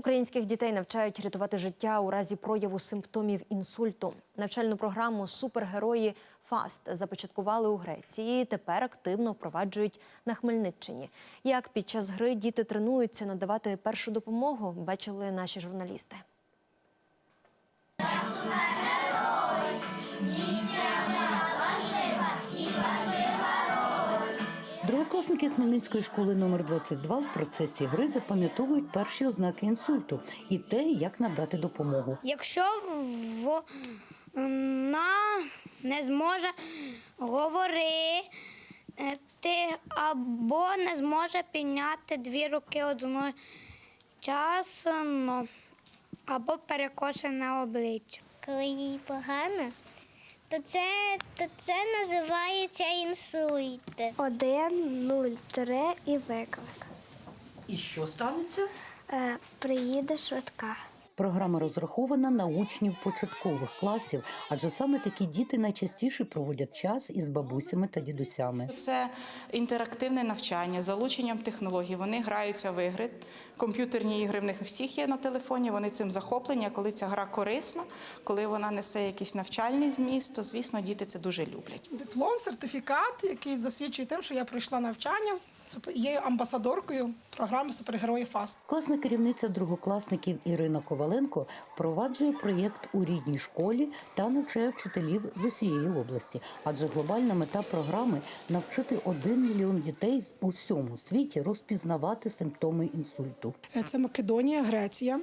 Українських дітей навчають рятувати життя у разі прояву симптомів інсульту. Навчальну програму Супергерої ФАСТ започаткували у Греції. і Тепер активно впроваджують на Хмельниччині. Як під час гри діти тренуються надавати першу допомогу, бачили наші журналісти. Другокласники Хмельницької школи номер 22 в процесі гри запам'ятовують перші ознаки інсульту і те, як надати допомогу. Якщо вона не зможе говорити або не зможе підняти дві руки одночасно, або перекошене обличчя. коли їй погано, то це, то це називається інсульт. Один, нуль, три і виклик. І що станеться? Е, приїде швидка. Програма розрахована на учнів початкових класів, адже саме такі діти найчастіше проводять час із бабусями та дідусями. Це інтерактивне навчання з залученням технологій. Вони граються в ігри. Комп'ютерні ігри в них всіх є на телефоні. Вони цим захоплені. А коли ця гра корисна, коли вона несе якийсь навчальний зміст, то звісно діти це дуже люблять. диплом, сертифікат, який засвідчує тим, що я пройшла навчання, є амбасадоркою програми Супергерої ФАСТ. Класна керівниця другокласників Ірина Коваленко впроваджує проєкт у рідній школі та навчає вчителів з усієї області. Адже глобальна мета програми навчити один мільйон дітей у всьому світі розпізнавати симптоми інсульту. Е, Це Македонія, Греція.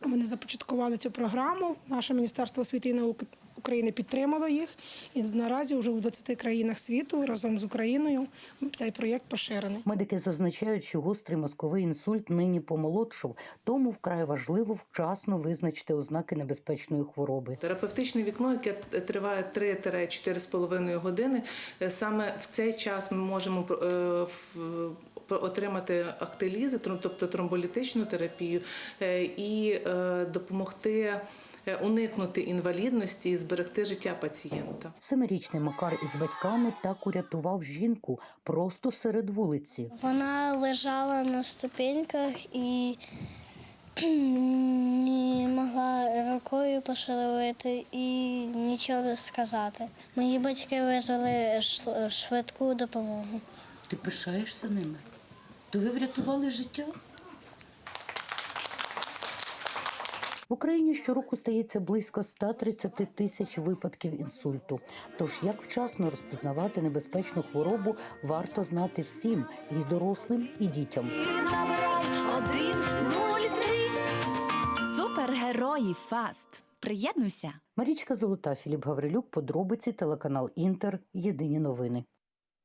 Вони започаткували цю програму. Наше Міністерство освіти і науки України підтримало їх. І наразі вже у 20 країнах світу разом з Україною цей проєкт поширений. Медики зазначають, що гострий мозковий інсульт нині помолодшав, тому вкрай важливо вчасно визначити ознаки небезпечної хвороби. Терапевтичне вікно, яке триває 3-4,5 години, е, саме в цей час ми можемо е, отримати актилізи, тобто тромболітичну терапію, е, і допомогти уникнути інвалідності і зберегти життя пацієнта. Семирічний Макар із батьками так урятував жінку просто серед вулиці. Вона лежала на ступеньках і не могла рукою пошевелити і нічого сказати. Мої батьки визвали швидку допомогу. Ти пишаєшся ними? То ви врятували життя? В Україні щороку стається близько 130 тисяч випадків інсульту. Тож як вчасно розпізнавати небезпечну хворобу, варто знати всім і дорослим, і дітям. Супергерої Фаст. Приєднуйся. Марічка Золота, Філіп Гаврилюк, подробиці, телеканал Інтер. Єдині новини.